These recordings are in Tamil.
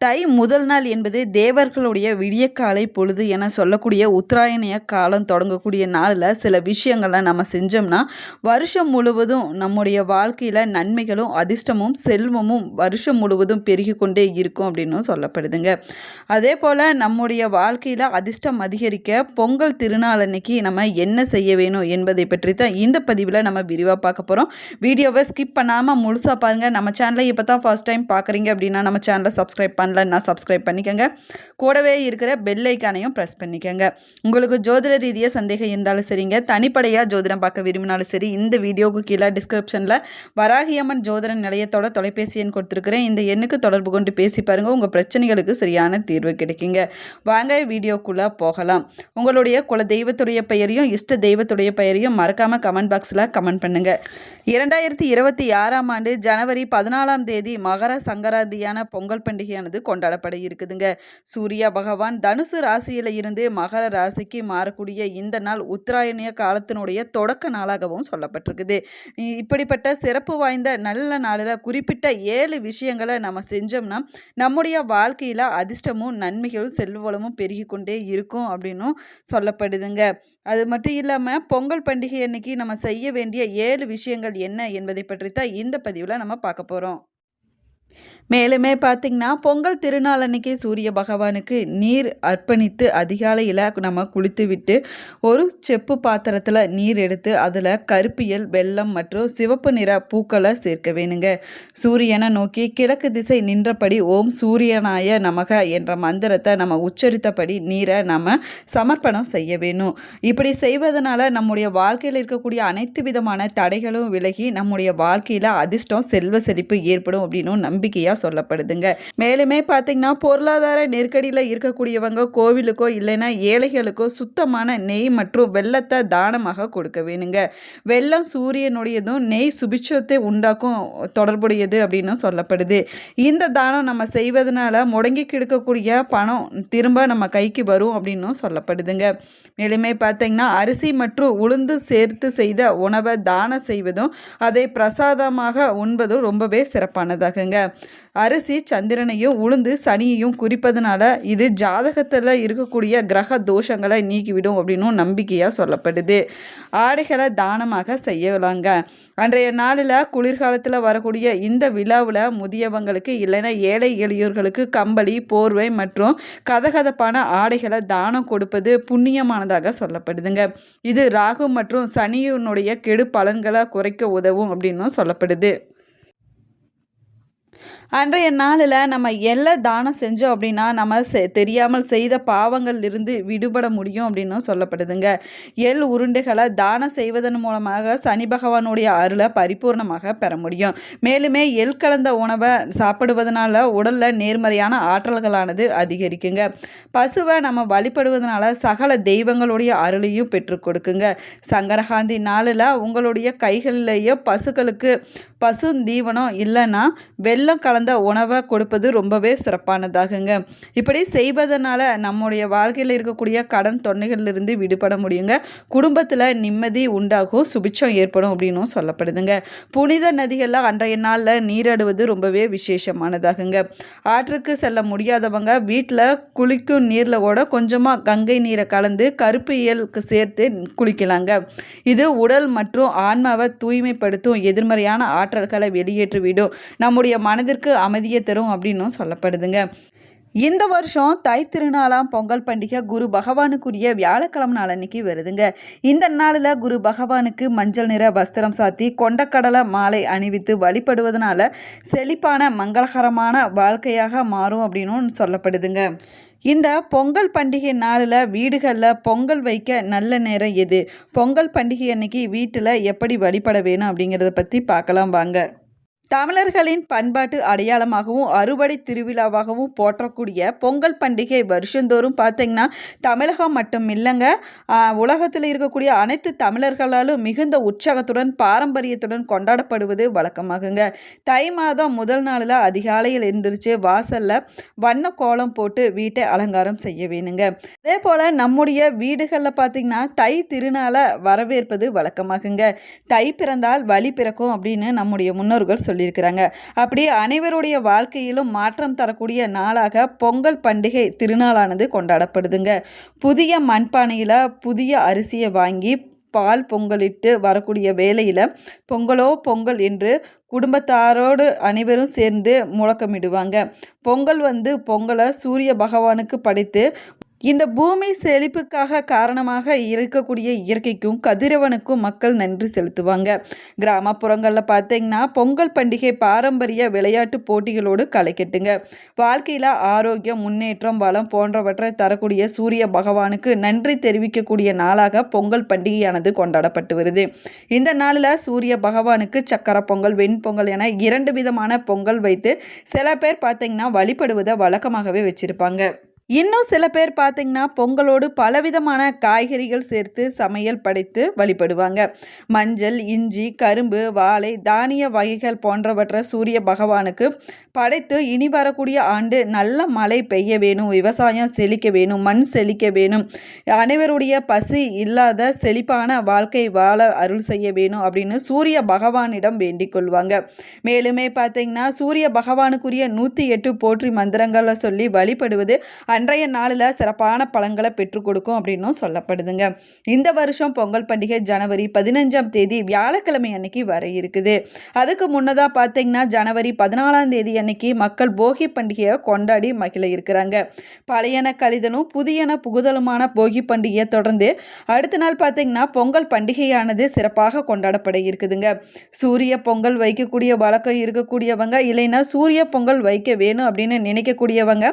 தை முதல் நாள் என்பது தேவர்களுடைய விடியற்காலை பொழுது என சொல்லக்கூடிய உத்தராயணிய காலம் தொடங்கக்கூடிய நாளில் சில விஷயங்களை நம்ம செஞ்சோம்னா வருஷம் முழுவதும் நம்முடைய வாழ்க்கையில் நன்மைகளும் அதிர்ஷ்டமும் செல்வமும் வருஷம் முழுவதும் பெருகி கொண்டே இருக்கும் அப்படின்னு சொல்லப்படுதுங்க. அதே போல் நம்முடைய வாழ்க்கையில் அதிர்ஷ்டம் அதிகரிக்க பொங்கல் திருநாள் அன்னைக்கு நம்ம என்ன செய்ய வேணும் என்பதை பற்றி தான் இந்த பதிவில் நம்ம விரிவாக பார்க்க போகிறோம் வீடியோவை ஸ்கிப் பண்ணாமல் முழுசாக பாருங்கள் நம்ம சேனலை இப்போ தான் ஃபர்ஸ்ட் டைம் பார்க்குறீங்க அப்படின்னா நம்ம சேனலை சப்ஸ்கிரைப் நான் சப்ஸ்கிரைப் பண்ணிக்கோங்க. கூடவே இருக்கிற பெல் ஐக்கானையும் ப்ரெஸ் பண்ணிக்கோங்க. உங்களுக்கு ஜோதிட ரீதியாக சந்தேகம் இருந்தாலும் சரிங்க. தனிப்படையாக ஜோதிடம் பார்க்க விரும்பினாலும் சரி இந்த வீடியோவுக்கு கீழே டிஸ்கிரிப்ஷனில் வராகியம்மன் ஜோதிட நிலையத்தோட தொலைபேசி எண் கொடுத்துருக்குறேன். இந்த எண்ணுக்கு தொடர்பு கொண்டு பேசி பாருங்கள் உங்கள் பிரச்சனைகளுக்கு சரியான தீர்வு கிடைக்குங்க. வாங்க வீடியோக்குள்ளே போகலாம். உங்களுடைய குல தெய்வத்துடைய பெயரையும் இஷ்ட தெய்வத்துடைய பெயரையும் மறக்காமல் கமெண்ட் பாக்ஸில் கமெண்ட் பண்ணுங்கள் இரண்டாயிரத்தி இருபத்தி ஆறாம் ஆண்டு ஜனவரி பதினாலாம் தேதி மகர சங்கராந்தியான பொங்கல் பண்டிகையானது கொண்டாடப்பட இருக்குதுங்க. சூரிய பகவான் தனுசு ராசியில் இருந்து மகர ராசிக்கு மாறக்கூடிய இந்த நாள் உத்தராயணிய காலத்தினுடைய தொடக்க நாளாகவும் சொல்லப்பட்டிருக்குது. இப்படிப்பட்ட சிறப்பு வாய்ந்த நல்ல நாளில் குறிப்பிட்ட ஏழு விஷயங்களை நம்ம செஞ்சோம்னா நம்முடைய வாழ்க்கையில் அதிர்ஷ்டமும் நன்மைகளும் செல்வளமும் பெருகி கொண்டே இருக்கும் அப்படின்னும் சொல்லப்படுதுங்க. அது மட்டும் இல்லாமல் பொங்கல் பண்டிகை அன்னைக்கு நம்ம செய்ய வேண்டிய ஏழு விஷயங்கள் என்ன என்பதை பற்றி தான் இந்த பதிவில் நம்ம பார்க்க போகிறோம் மேலுமே பார்த்திங்கன்னா பொங்கல் திருநாள் அன்னைக்கு சூரிய பகவானுக்கு நீர் அர்ப்பணித்து அதிகாலையில் நம்ம குளித்து விட்டு ஒரு செப்பு பாத்திரத்தில் நீர் எடுத்து அதில் கருப்பியல் வெள்ளம் மற்றும் சிவப்பு நிற பூக்களை சேர்க்க வேணுங்க. சூரியனை நோக்கி கிழக்கு திசை நின்றபடி ஓம் சூரியனாய நமக என்ற மந்திரத்தை நம்ம உச்சரித்தபடி நீரை நம்ம சமர்ப்பணம் செய்ய வேணும். இப்படி செய்வதனால நம்முடைய வாழ்க்கையில் இருக்கக்கூடிய அனைத்து விதமான தடைகளும் விலகி நம்முடைய வாழ்க்கையில் அதிர்ஷ்டம் செல்வ செழிப்பு ஏற்படும் அப்படின்னு நம்பிக்கையாக சொல்லப்படுதுங்க. மேலுமே பார்த்தீங்கன்னா பொருளாதார நெருக்கடியில் இருக்கக்கூடியவங்க கோவிலுக்கோ இல்லைன்னா ஏழைகளுக்கோ சுத்தமான நெய் மற்றும் வெள்ளத்தை தானமாக கொடுக்க வேணுங்க. வெள்ளம் சூரியனுடையதும் நெய் சுபிட்சத்தை உண்டாக்கும் தொடர்புடையது அப்படின்னு சொல்லப்படுது. இந்த தானம் நம்ம செய்வதனால முடங்கி கிடக்கக்கூடிய பணம் திரும்ப நம்ம கைக்கு வரும் அப்படின்னும் சொல்லப்படுதுங்க. மேலுமே பார்த்தீங்கன்னா அரிசி மற்றும் உளுந்து சேர்த்து செய்த உணவை தானம் செய்வதும் அதை பிரசாதமாக உண்பதும் ரொம்பவே சிறப்பானதாகுங்க. அரிசி சந்திரனையும் உளுந்து சனியையும் குறிப்பதனால இது ஜாதகத்தில் இருக்கக்கூடிய கிரக தோஷங்களை நீக்கிவிடும் அப்படின்னும் நம்பிக்கையாக சொல்லப்படுது. ஆடைகளை தானமாக செய்யலாங்க. அன்றைய நாளில் குளிர்காலத்தில் வரக்கூடிய இந்த விழாவில் முதியவங்களுக்கு இல்லைன்னா ஏழை எளியோர்களுக்கு கம்பளி போர்வை மற்றும் கதகதப்பான ஆடைகளை தானம் கொடுப்பது புண்ணியமானதாக சொல்லப்படுதுங்க. இது ராகு மற்றும் சனியினுடைய கெடு பலன்களை குறைக்க உதவும் அப்படின்னும் சொல்லப்படுது. அன்றைய நாளில் நம்ம எல்லா தானம் செஞ்சோம் அப்படின்னா நம்ம செ தெரியாமல் செய்த பாவங்கள் இருந்து விடுபட முடியும் அப்படின்னும் சொல்லப்படுதுங்க. எள் உருண்டைகளை தானம் செய்வதன் மூலமாக சனி பகவானுடைய அருளை பரிபூர்ணமாக பெற முடியும். மேலுமே எள் கலந்த உணவை சாப்பிடுவதனால உடலில் நேர்மறையான ஆற்றல்களானது அதிகரிக்குங்க. பசுவை நம்ம வழிபடுவதனால சகல தெய்வங்களுடைய அருளையும் பெற்றுக் கொடுக்குங்க. சங்கரகாந்தி நாளில் உங்களுடைய கைகளிலேயே பசுக்களுக்கு பசுந்தீவனம் இல்லைன்னா வெள்ளம் கலந்த உணவை கொடுப்பது ரொம்பவே சிறப்பானதாகுங்க. இப்படி செய்வதனால நம்முடைய வாழ்க்கையில் இருக்கக்கூடிய கடன் தொன்னைகளிலிருந்து விடுபட முடியுங்க. குடும்பத்தில் நிம்மதி உண்டாகும் சுபிட்சம் ஏற்படும் அப்படின்னும் சொல்லப்படுதுங்க. புனித நதிகளில் அன்றைய நாளில் நீராடுவது ரொம்பவே விசேஷமானதாகுங்க. ஆற்றுக்கு செல்ல முடியாதவங்க வீட்டில் குளிக்கும் நீரில் கூட கொஞ்சமாக கங்கை நீரை கலந்து கருப்பு இயலுக்கு சேர்த்து குளிக்கலாங்க. இது உடல் மற்றும் ஆன்மாவை தூய்மைப்படுத்தும் எதிர்மறையான ஆற்றல்களை வெளியேற்றிவிடும். நம்முடைய மனதிற்கு அமைதியை தரும் அப்படின்னும் சொல்லப்படுதுங்க. இந்த வருஷம் தை திருநாளாம் பொங்கல் பண்டிகை குரு பகவானுக்குரிய வியாழக்கிழமை நாள் அன்னைக்கு வருதுங்க. இந்த நாளில் குரு பகவானுக்கு மஞ்சள் நிற வஸ்திரம் சாத்தி கொண்டக்கடலை மாலை அணிவித்து வழிபடுவதனால செழிப்பான மங்களகரமான வாழ்க்கையாக மாறும் அப்படின்னும் சொல்லப்படுதுங்க. இந்த பொங்கல் பண்டிகை நாளில் வீடுகளில் பொங்கல் வைக்க நல்ல நேரம் எது? பொங்கல் பண்டிகை அன்னைக்கு வீட்டில் எப்படி வழிபட வேணும் அப்படிங்கிறத பற்றி பார்க்கலாம் வாங்க. தமிழர்களின் பண்பாட்டு அடையாளமாகவும் அறுவடை திருவிழாவாகவும் போற்றக்கூடிய பொங்கல் பண்டிகை வருஷந்தோறும் பார்த்திங்கன்னா தமிழகம் மட்டும் இல்லைங்க. உலகத்தில் இருக்கக்கூடிய அனைத்து தமிழர்களாலும் மிகுந்த உற்சாகத்துடன் பாரம்பரியத்துடன் கொண்டாடப்படுவது வழக்கமாகுங்க. தை மாதம் முதல் நாளில் அதிகாலையில் எழுந்திரிச்சு வாசலில் வண்ண கோலம் போட்டு வீட்டை அலங்காரம் செய்ய வேணுங்க. அதே போல் நம்முடைய வீடுகளில் பார்த்திங்கன்னா தை திருநாளை வரவேற்பது வழக்கமாகுங்க. தை பிறந்தால் வழி பிறக்கும் அப்படின்னு நம்முடைய முன்னோர்கள் சொல்லி சொல்லியிருக்கிறாங்க. அப்படி அனைவருடைய வாழ்க்கையிலும் மாற்றம் தரக்கூடிய நாளாக பொங்கல் பண்டிகை திருநாளானது கொண்டாடப்படுதுங்க. புதிய மண்பானையில் புதிய அரிசியை வாங்கி பால் பொங்கலிட்டு வரக்கூடிய வேலையில் பொங்கலோ பொங்கல் என்று குடும்பத்தாரோடு அனைவரும் சேர்ந்து முழக்கமிடுவாங்க. பொங்கல் வந்து பொங்கலை சூரிய பகவானுக்கு படைத்து இந்த பூமி செழிப்புக்காக காரணமாக இருக்கக்கூடிய இயற்கைக்கும் கதிரவனுக்கும் மக்கள் நன்றி செலுத்துவாங்க. கிராமப்புறங்களில் பார்த்தீங்கன்னா பொங்கல் பண்டிகை பாரம்பரிய விளையாட்டு போட்டிகளோடு கலைக்கட்டுங்க வாழ்க்கையில் ஆரோக்கியம் முன்னேற்றம் வளம் போன்றவற்றை தரக்கூடிய சூரிய பகவானுக்கு நன்றி தெரிவிக்கக்கூடிய நாளாக பொங்கல் பண்டிகையானது கொண்டாடப்பட்டு வருது. இந்த நாளில் சூரிய பகவானுக்கு சக்கர பொங்கல் வெண்பொங்கல் என இரண்டு விதமான பொங்கல் வைத்து சில பேர் பார்த்தீங்கன்னா வழிபடுவதை வழக்கமாகவே வச்சுருப்பாங்க. இன்னும் சில பேர் பார்த்தீங்கன்னா பொங்கலோடு பலவிதமான காய்கறிகள் சேர்த்து சமையல் படைத்து வழிபடுவாங்க. மஞ்சள் இஞ்சி கரும்பு வாழை தானிய வகைகள் போன்றவற்றை சூரிய பகவானுக்கு படைத்து இனி வரக்கூடிய ஆண்டு நல்ல மழை பெய்ய வேணும் விவசாயம் செழிக்க வேணும் மண் செழிக்க வேணும் அனைவருடைய பசி இல்லாத செழிப்பான வாழ்க்கை வாழ அருள் செய்ய வேணும் அப்படின்னு சூரிய பகவானிடம் வேண்டிக் கொள்வாங்க. மேலுமே பார்த்தீங்கன்னா சூரிய பகவானுக்குரிய நூற்றி எட்டு போற்றி மந்திரங்களை சொல்லி வழிபடுவது அன்றைய நாளில் சிறப்பான பழங்களை பெற்றுக் கொடுக்கும் அப்படின்னும் சொல்லப்படுதுங்க. இந்த வருஷம் பொங்கல் பண்டிகை ஜனவரி பதினஞ்சாம் தேதி வியாழக்கிழமை அன்னைக்கு வர இருக்குது. அதுக்கு முன்னதாக பார்த்தீங்கன்னா ஜனவரி பதினாலாம் தேதி அன்னைக்கு மக்கள் போகி பண்டிகையை கொண்டாடி மகிழ இருக்கிறாங்க. பழையன கழிதலும் புதியன புகுதலுமான போகி பண்டிகையை தொடர்ந்து அடுத்த நாள் பார்த்தீங்கன்னா பொங்கல் பண்டிகையானது சிறப்பாக கொண்டாடப்பட இருக்குதுங்க. சூரிய பொங்கல் வைக்கக்கூடிய வழக்கம் இருக்கக்கூடியவங்க இல்லைன்னா சூரிய பொங்கல் வைக்க வேணும் அப்படின்னு நினைக்கக்கூடியவங்க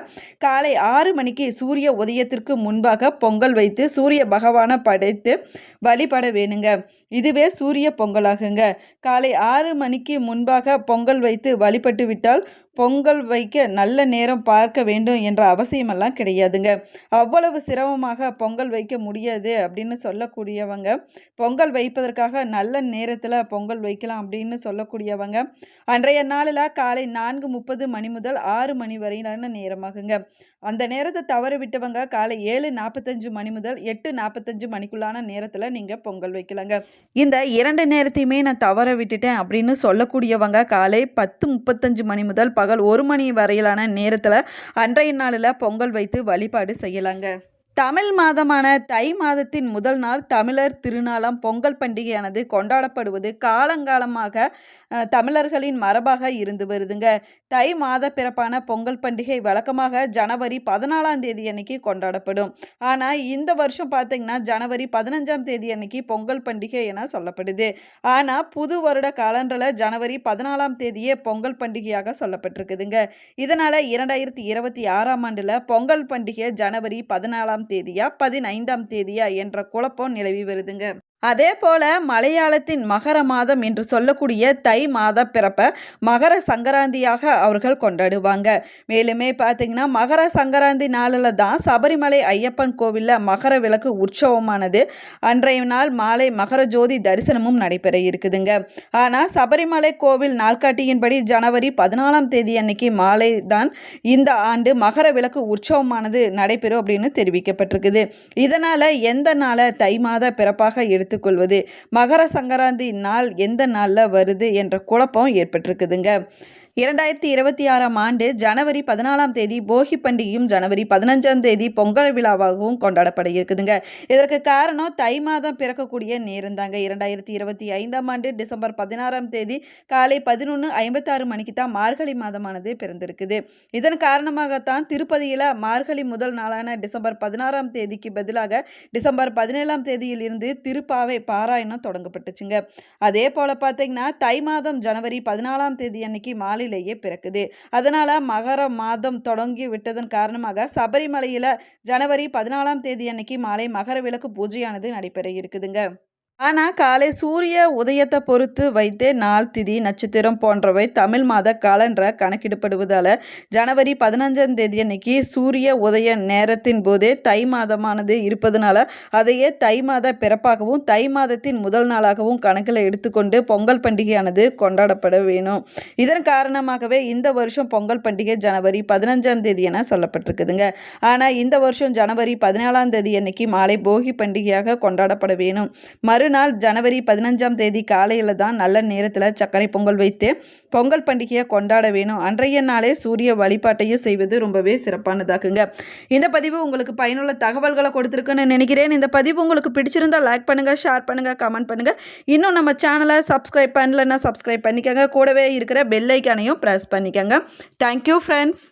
காலை ஆறு மணிக்கு சூரிய உதயத்திற்கு முன்பாக பொங்கல் வைத்து சூரிய பகவானை படைத்து வழிபட வேணுங்க. இதுவே சூரிய பொங்கலாகுங்க. காலை ஆறு மணிக்கு முன்பாக பொங்கல் வைத்து வழிபட்டு விட்டால் பொங்கல் வைக்க நல்ல நேரம் பார்க்க வேண்டும் என்ற அவசியமெல்லாம் கிடையாதுங்க. அவ்வளவு சிரமமாக பொங்கல் வைக்க முடியாது அப்படின்னு சொல்லக்கூடியவங்க பொங்கல் வைப்பதற்காக நல்ல நேரத்தில் பொங்கல் வைக்கலாம் அப்படின்னு சொல்லக்கூடியவங்க அன்றைய நாளில் காலை நான்கு முப்பது மணி முதல் ஆறு மணி வரையிலான நேரமாகுங்க. அந்த நேரத்தை தவற விட்டவங்க காலை ஏழு நாற்பத்தஞ்சு மணி முதல் எட்டு நாற்பத்தஞ்சு மணிக்குள்ளான நேரத்தில் நீங்கள் பொங்கல் வைக்கலாங்க. இந்த இரண்டு நேரத்தையுமே நான் தவற விட்டுட்டேன் அப்படின்னு சொல்லக்கூடியவங்க காலை பத்து முப்பத்தஞ்சு மணி முதல் பகல் ஒரு மணி வரையிலான நேரத்தில் அன்றைய நாளில் பொங்கல் வைத்து வழிபாடு செய்யலாங்க. தமிழ் மாதமான தை மாதத்தின் முதல் நாள் தமிழர் திருநாளாம் பொங்கல் பண்டிகையானது கொண்டாடப்படுவது காலங்காலமாக தமிழர்களின் மரபாக இருந்து வருதுங்க. தை மாத பிறப்பான பொங்கல் பண்டிகை வழக்கமாக ஜனவரி பதினாலாம் தேதி அன்னைக்கு கொண்டாடப்படும். ஆனால் இந்த வருஷம் பார்த்தீங்கன்னா ஜனவரி பதினஞ்சாம் தேதி அன்னைக்கு பொங்கல் பண்டிகை என சொல்லப்படுது. ஆனால் புது வருட காலண்டரில் ஜனவரி பதினாலாம் தேதியே பொங்கல் பண்டிகையாக சொல்லப்பட்டிருக்குதுங்க. இதனால் இரண்டாயிரத்தி இருபத்தி ஆறாம் ஆண்டில் பொங்கல் பண்டிகை ஜனவரி பதினாலாம் தேதியா பதினைந்தாம் தேதியா என்ற குழப்பம் நிலவி வருதுங்க. அதே போல மலையாளத்தின் மகர மாதம் என்று சொல்லக்கூடிய தை மாத பிறப்பை மகர சங்கராந்தியாக அவர்கள் கொண்டாடுவாங்க. மேலுமே பார்த்தீங்கன்னா மகர சங்கராந்தி நாளில் தான் சபரிமலை ஐயப்பன் கோவிலில் மகர விளக்கு உற்சவமானது. அன்றைய நாள் மாலை மகர ஜோதி தரிசனமும் நடைபெற இருக்குதுங்க. ஆனால் சபரிமலை கோவில் நாள்காட்டியின்படி ஜனவரி பதினாலாம் தேதி அன்னைக்கு மாலை தான் இந்த ஆண்டு மகர விளக்கு உற்சவமானது நடைபெறும் அப்படின்னு தெரிவிக்கப்பட்டிருக்குது. இதனால் எந்த நாளை தை மாத பிறப்பாக எடுத்து எடுத்துக்கொள்வது. மகர சங்கராந்தி நாள் எந்த நாளில் வருது என்ற குழப்பம் ஏற்பட்டிருக்குதுங்க. இரண்டாயிரத்தி இருபத்தி ஆறாம் ஆண்டு ஜனவரி பதினாலாம் தேதி போகி பண்டிகையும் ஜனவரி பதினஞ்சாம் தேதி பொங்கல் விழாவாகவும் கொண்டாடப்பட இருக்குதுங்க இதற்கு காரணம் தை மாதம் பிறக்கக்கூடிய நேரம் தாங்க. இரண்டாயிரத்தி இருபத்தி ஐந்தாம் ஆண்டு டிசம்பர் பதினாறாம் தேதி காலை பதினொன்று ஐம்பத்தாறு மணிக்கு தான் மார்கழி மாதமானது பிறந்திருக்குது. இதன் காரணமாகத்தான் திருப்பதியில் மார்கழி முதல் நாளான டிசம்பர் பதினாறாம் தேதிக்கு பதிலாக டிசம்பர் பதினேழாம் தேதியில் இருந்து திருப்பாவை பாராயணம் தொடங்கப்பட்டுச்சுங்க. அதே போல் பார்த்தீங்கன்னா தை மாதம் ஜனவரி பதினாலாம் தேதி அன்னைக்கு மாலை நாளிலேயே பிறக்குது. அதனால் மகர மாதம் தொடங்கி விட்டதன் காரணமாக சபரிமலையில் ஜனவரி பதினாலாம் தேதி அன்னைக்கு மாலை மகர விளக்கு பூஜையானது நடைபெற இருக்குதுங்க. ஆனால் காலை சூரிய உதயத்தை பொறுத்து வைத்தே நாள் திதி நட்சத்திரம் போன்றவை தமிழ் மாத காலண்டரை கணக்கிடப்படுவதால் ஜனவரி பதினஞ்சாம் தேதி அன்னைக்கு சூரிய உதய நேரத்தின் போதே தை மாதமானது இருப்பதனால அதையே தை மாத பிறப்பாகவும் தை மாதத்தின் முதல் நாளாகவும் கணக்கில் எடுத்துக்கொண்டு பொங்கல் பண்டிகையானது கொண்டாடப்பட வேணும். இதன் காரணமாகவே இந்த வருஷம் பொங்கல் பண்டிகை ஜனவரி பதினஞ்சாம் தேதி என சொல்லப்பட்டிருக்குதுங்க. ஆனால் இந்த வருஷம் ஜனவரி பதினாலாம் தேதி அன்னைக்கு மாலை போகி பண்டிகையாக கொண்டாடப்பட வேணும். மறு மறுநாள் ஜனவரி பதினஞ்சாம் தேதி காலையில் தான் நல்ல நேரத்தில் சர்க்கரை பொங்கல் வைத்து பொங்கல் பண்டிகையை கொண்டாட வேணும். அன்றைய நாளே சூரிய வழிபாட்டையும் செய்வது ரொம்பவே சிறப்பானதாக்குங்க இந்த பதிவு உங்களுக்கு பயனுள்ள தகவல்களை கொடுத்துருக்குன்னு நினைக்கிறேன். இந்த பதிவு உங்களுக்கு பிடிச்சிருந்தா லைக் பண்ணுங்கள் ஷேர் பண்ணுங்கள் கமெண்ட் பண்ணுங்கள் இன்னும் நம்ம சேனலை சப்ஸ்கிரைப் பண்ணலன்னா சப்ஸ்கிரைப் பண்ணிக்கோங்க. கூடவே இருக்கிற பெல் ஐக்கானையும் ப்ரெஸ் பண்ணிக்கோங்க. Thank you friends